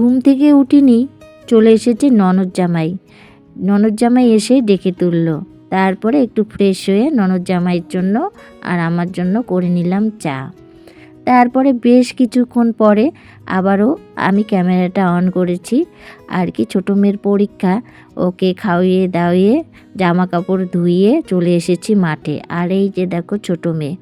ঘুম থেকে উঠিনি, চলে এসেছে ননদ জামাই ননদ জামাই এসে ডেকে তুললো। তারপরে একটু ফ্রেশ হয়ে ননদ জামাইয়ের জন্য আর আমার জন্য করে নিলাম চা। তারপরে বেশ কিছুক্ষণ পরে আবারও আমি ক্যামেরাটা অন করেছি। আর কি ছোটো মেয়ের পরীক্ষা, ওকে খাওয়িয়ে দাওয়িয়ে জামা কাপড় ধুইয়ে চলে এসেছি মাঠে। আর এই যে দেখো ছোটো মেয়ে,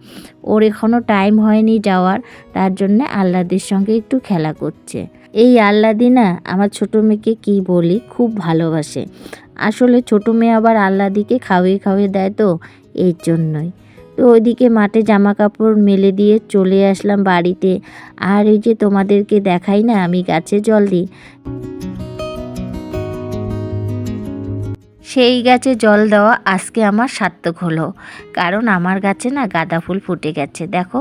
ওর এখনও টাইম হয়নি যাওয়ার, তার জন্য আল্লাদের সঙ্গে একটু খেলা করছে। এই আল্লাদিনা আমার ছোটো মেয়েকে কি বলি? খুব ভালোবাসে। আসলে ছোটো মেয়ে আবার আল্লাদিকে খাওয়িয়ে খাওয়িয়ে দেয় তো, এর জন্যই। তো ওইদিকে মাঠে জামা কাপড় মেলে দিয়ে চলে আসলাম বাড়িতে। আর ওই যে তোমাদেরকে দেখাই না, আমি গাছে জল দিই। সেই গাছে জল দেওয়া আজকে আমার সার্থক হলো। কারণ আমার গাছে না গাঁদা ফুল ফুটে গেছে। দেখো,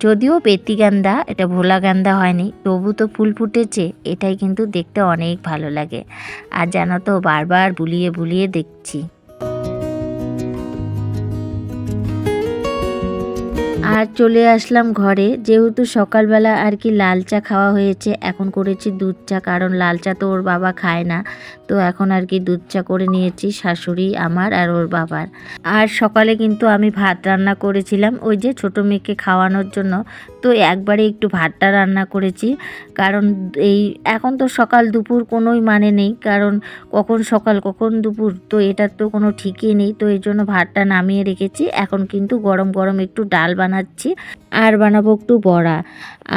যদিও বেতি গান্দা, এটা ভোলা গান্দা হয়নি, তবু তো ফুল ফুটেছে, এটাই কিন্তু দেখতে অনেক ভালো লাগে। আর জানো তো, বারবার বুলিয়ে বুলিয়ে দেখছি। আর চলে আসলাম ঘরে। যেহেতু সকালবেলা আর কি লাল চা খাওয়া হয়েছে, এখন করেছি দুধ চা, কারণ লাল চা তো ওর বাবা খায় না। তো এখন আর কি দুধ চা করে নিয়েছি, শাশুড়ি আমার আর ওর বাবার। আর সকালে কিন্তু আমি ভাত রান্না করেছিলাম, ওই যে ছোটো মেয়েকে খাওয়ানোর জন্য। তো একবারে একটু ভাতটা রান্না করেছি, কারণ এই এখন তো সকাল দুপুর কোনোই মানে নেই, কারণ কখন সকাল কখন দুপুর, তো এটার তো কোনো ঠিকই নেই। তো এই জন্য ভাতটা নামিয়ে রেখেছি, এখন কিন্তু গরম গরম একটু ডাল বানাচ্ছি। আর বানাবো একটু বড়া।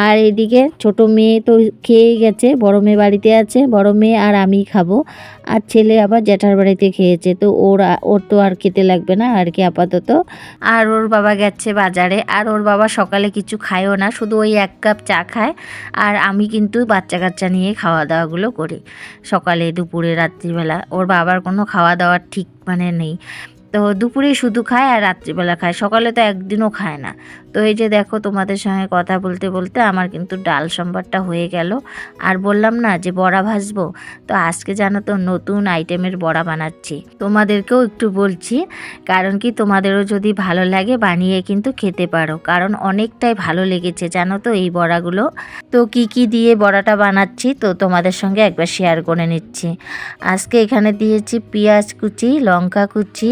আর এদিকে ছোট মেয়ে তো খেয়ে গেছে, বড় মেয়ে বাড়িতে আছে, বড় মেয়ে আর আমি খাব। আর ছেলে আবার জ্যাঠার বাড়িতে খেয়েছে, তো ওর ওর তো আর খেতে লাগবে না, আর কি আপাতত। আর ওর বাবা গেছে বাজারে, আর ওর বাবা সকালে কিছু খায়ও না, শুধু ওই এক কাপ চা খায়। আর আমি কিন্তু বাচ্চা কাচ্চা নিয়ে খাওয়া দাওয়াগুলো করি। সকালে, দুপুরে, রাত্রিবেলা, ওর বাবার কোনো খাওয়া দাওয়ার ঠিক মানে নেই। তো দুপুরে শুধু খায় আর রাত্রিবেলা খায়। সকালে তো একদিনও খায় না। তো এই যে দেখো তোমাদের সঙ্গে কথা বলতে বলতে আমার কিন্তু ডাল সম্বারটা হয়ে গেল। আর বললাম না যে বড়া ভাজবো? তো আজকে জানো তো নতুন আইটেমের বড়া বানাচ্ছি। তোমাদেরকেও একটু বলছি, কারণ কি তোমাদেরও যদি ভালো লাগে বানিয়ে কিন্তু খেতে পারো। কারণ অনেকটাই ভালো লেগেছে, জানো তো এই বড়াগুলো। তো কি কি দিয়ে বড়াটা বানাচ্ছি তো তোমাদের সঙ্গে একবার শেয়ার করে নিচ্ছি। আজকে এখানে দিয়েছি পেঁয়াজ কুচি, লঙ্কা কুচি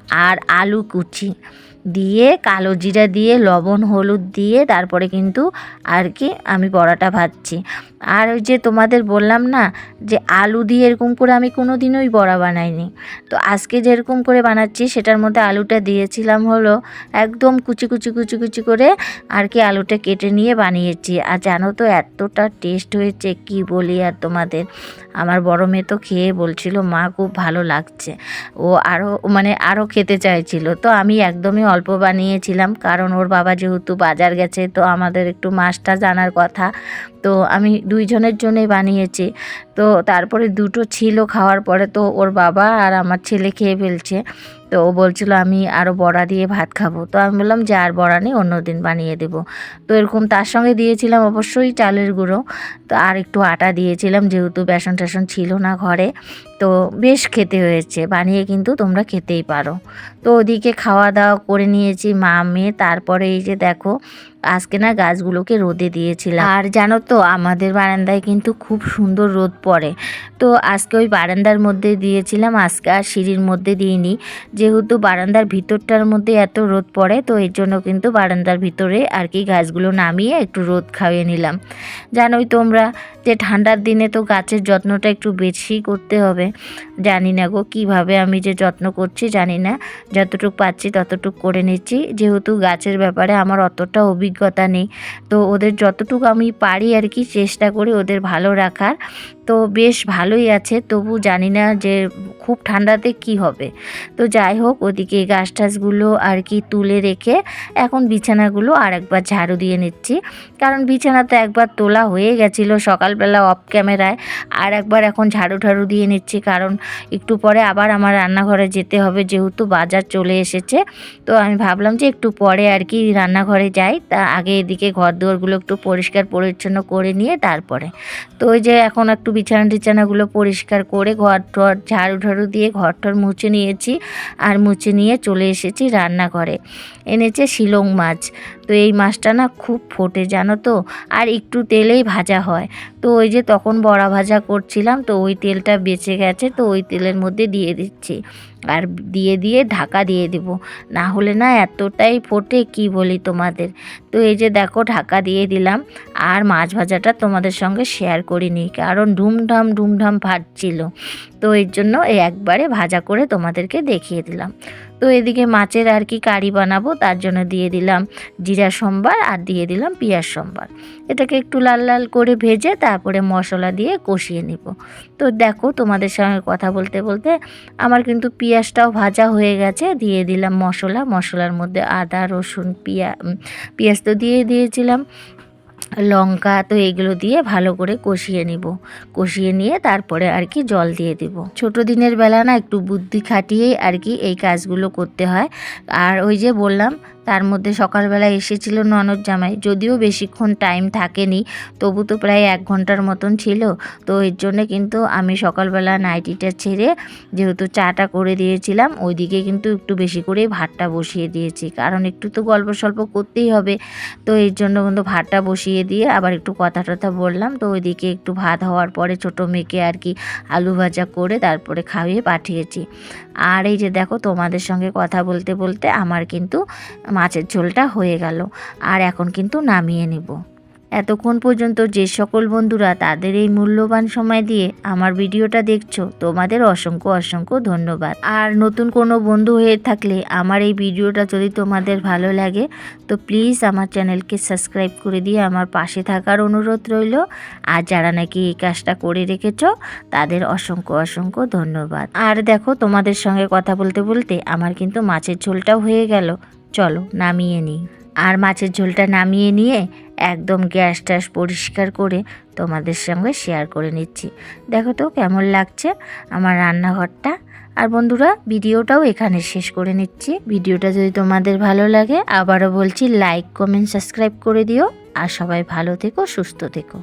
আর আলু কুচি দিয়ে, কালো জিরা দিয়ে, লবণ, হলুদ দিয়ে, তারপরে কিন্তু আর কি আমি বড়াটা ভাজছি। আর ওই যে তোমাদের বললাম না, যে আলু দিয়ে এরকম করে আমি কোনো দিনই বড়া বানাইনি। তো আজকে যেরকম করে বানাচ্ছি, সেটার মধ্যে আলুটা দিয়েছিলাম হলো একদম কুচি কুচি কুচি কুচি করে আর কি আলুটা কেটে নিয়ে বানিয়েছি। আর জানো তো এতটা টেস্ট হয়েছে, কি বলি আর তোমাদের? আমার বড় মেয়ে তো খেয়ে বলছিল, মা, খুব ভালো লাগছে। ও আরও মানে আরও খেতে চাইছিল। তো আমি একদমই অল্প বানিয়েছিলাম, কারণ ওর বাবা যেহেতু বাজার গেছে, তো আমাদের একটু মাছটা জানার কথা। তো আমি দুইজনের জন্যই বানিয়েছি। তো তারপরে দুটো ছিল খাওয়ার পরে তো ওর বাবা আর আমার ছেলে খেয়ে ফেলছে। তো ও বলছিল, আমি আরও বড়া দিয়ে ভাত খাব। তো আমি বললাম, যে আর বড়া নেই, অন্য দিন বানিয়ে দেবো। তো এরকম তার সঙ্গে দিয়েছিলাম অবশ্যই চালের গুঁড়ো। তো আর একটু আটা দিয়েছিলাম, যেহেতু বেসন টেসন ছিল না ঘরে। তো বেশ খেতে হয়েছে, বানিয়ে কিন্তু তোমরা খেতেই পারো। তো ওদিকে খাওয়া দাওয়া করে নিয়েছি মা, মেয়ে। তারপরে এই যে দেখো আজকে না গাছগুলোকে রোদে দিয়েছিলাম। আর জানো তো, আমাদের বারান্দায় কিন্তু খুব সুন্দর রোদ পড়ে। তো আজকে ওই বারান্দার মধ্যে দিয়েছিলাম, আজকে আর সিঁড়ির মধ্যে দিইনি। যেহেতু বারান্দার ভিতরটার মধ্যে এত রোদ পড়ে, তো এর জন্য কিন্তু বারান্দার ভিতরে আর কি গাছগুলো নামিয়ে একটু রোদ খাইয়ে নিলাম। জানোই তোমরা যে ঠান্ডার দিনে তো গাছের যত্নটা একটু বেশি করতে হবে। জানি না গো, কীভাবে আমি যে যত্ন করছি জানি না। যতটুকু পাচ্ছি ততটুকু করে নিচ্ছি। যেহেতু গাছের ব্যাপারে আমার অতটা অভিজ্ঞতা নেই। তো ওদের যতটুকু আমি পারি আর কি চেষ্টা করি ওদের ভালো রাখার। তো বেশ ভালোই আছে। তবু জানি না যে খুব ঠান্ডাতে কি হবে। তো যাই হোক, ওদিকে গাছ টাছগুলো আর কি তুলে রেখে এখন বিছানাগুলো আর একবার ঝাড়ু দিয়ে নিচ্ছি। কারণ বিছানা তো একবার তোলা হয়ে গেছিল সকালবেলা অফ ক্যামেরায় আর একবার এখন ঝাড়ু ঠাড়ু দিয়ে নিচ্ছি। কারণ একটু পরে আবার আমার রান্নাঘরে যেতে হবে। যেহেতু বাজার চলে এসেছে, তো আমি ভাবলাম যে একটু পরে আর কি রান্নাঘরে যাই। তা আগে এদিকে ঘর দুয়ারগুলো একটু পরিষ্কার পরিচ্ছন্ন করে নিয়ে তারপরে। তো ওই যে এখন একটু বিছানা টিছানাগুলো পরিষ্কার করে ঘর টর ঝাড়ু ঝাড়ু দিয়ে ঘর টর মুছে নিয়েছি আর মুছে নিয়ে চলে এসেছি রান্নাঘরে। এনেছে শিলং মাছ। তো এই মাছটা না খুব ফোটে, জানো তো? আর একটু তেলেই ভাজা হয়। তো ওই যে তখন বড়া ভাজা করছিলাম, তো ওই তেলটা বেঁচে গেছে, তো ওই তেলের মধ্যে দিয়ে দিচ্ছি। আর দিয়ে দিয়ে ঢাকা দিয়ে দেব। না হলে না এতটাই ফোটে, কি বলি তোমাদের? তো এই যে দেখো ঢাকা দিয়ে দিলাম, আর মাছ ভাজাটা তোমাদের সঙ্গে শেয়ার করি করিনি কারণ ধুমধাম ধুমধাম ভাজছিল। তো এর জন্য এই একবারে ভাজা করে তোমাদেরকে দেখিয়ে দিলাম। তো এদিকে মাছের আর কি কারি বানাবো, তার জন্য দিয়ে দিলাম জিরা সম্বার আর দিয়ে দিলাম পেঁয়াজ সম্বার। এটাকে একটু লাল লাল করে ভেজে তারপরে মশলা দিয়ে কষিয়ে নিব। তো দেখো তোমাদের সঙ্গে কথা বলতে বলতে আমার কিন্তু পেঁয়াজটাও ভাজা হয়ে গেছে, দিয়ে দিলাম মশলা। মশলার মধ্যে আদা, রসুন, পিয়া পেঁয়াজ তো দিয়ে দিয়েছিলাম। লঙ্কা তো এগুলো দিয়ে ভালো করে কষিয়ে নিব। কষিয়ে নিয়ে তারপরে আর কি জল দিয়ে দিব। ছোট দিনের বেলা না একটু বুদ্ধি খাটিয়েই আর কি এই কাজগুলো করতে হয়। আর ওই যে বললাম তার মধ্যে সকালবেলা এসেছিল ননদ জামাই। যদিও বেশিক্ষণ টাইম থাকেনি, তবু তো প্রায় এক ঘণ্টার মতন ছিল। তো এর জন্য কিন্তু আমি সকালবেলা নাইটিটা ছেড়ে যেহেতু চাটা করে দিয়েছিলাম, ওইদিকে কিন্তু একটু বেশি করেই ভাতটা বসিয়ে দিয়েছি। কারণ একটু তো গল্প সল্প করতেই হবে। তো এর জন্য কিন্তু ভাতটা বসিয়ে দিয়ে আবার একটু কথা টথা বললাম। তো ওইদিকে একটু ভাত হওয়ার পরে ছোটো মেয়েকে আর কি আলু ভাজা করে তারপরে খাইয়ে পাঠিয়েছি। আর এই যে দেখো তোমাদের সঙ্গে কথা বলতে বলতে আমার কিন্তু মাছের ঝোলটা হয়ে গেল, আর এখন কিন্তু নামিয়ে নিব। এতক্ষণ পর্যন্ত যে সকল বন্ধুরা তাদের এই মূল্যবান সময় দিয়ে আমার ভিডিওটা দেখছ, তোমাদের অসংখ্য অসংখ্য ধন্যবাদ। আর নতুন কোনো বন্ধু হয়ে থাকলে আমার এই ভিডিওটা যদি তোমাদের ভালো লাগে, তো প্লিজ আমার চ্যানেলকে সাবস্ক্রাইব করে দিয়ে আমার পাশে থাকার অনুরোধ রইল। আর যারা নাকি এই কাজটা করে রেখেছ, তাদের অসংখ্য অসংখ্য ধন্যবাদ। আর দেখো তোমাদের সঙ্গে কথা বলতে বলতে আমার কিন্তু মাছের ঝোলটাও হয়ে গেল। চলো, নামিয়ে নিই। আর মাছের ঝোলটা নামিয়ে নিয়ে একদম গ্যাস ট্যাস পরিষ্কার করে তোমাদের সঙ্গে শেয়ার করে নিচ্ছি। দেখো তো কেমন লাগছে আমার রান্নাঘরটা। আর বন্ধুরা, ভিডিওটাও এখানে শেষ করে নিচ্ছি। ভিডিওটা যদি তোমাদের ভালো লাগে, আবারও বলছি লাইক কমেন্ট সাবস্ক্রাইব করে দিও। আর সবাই ভালো থেকো, সুস্থ থেকো।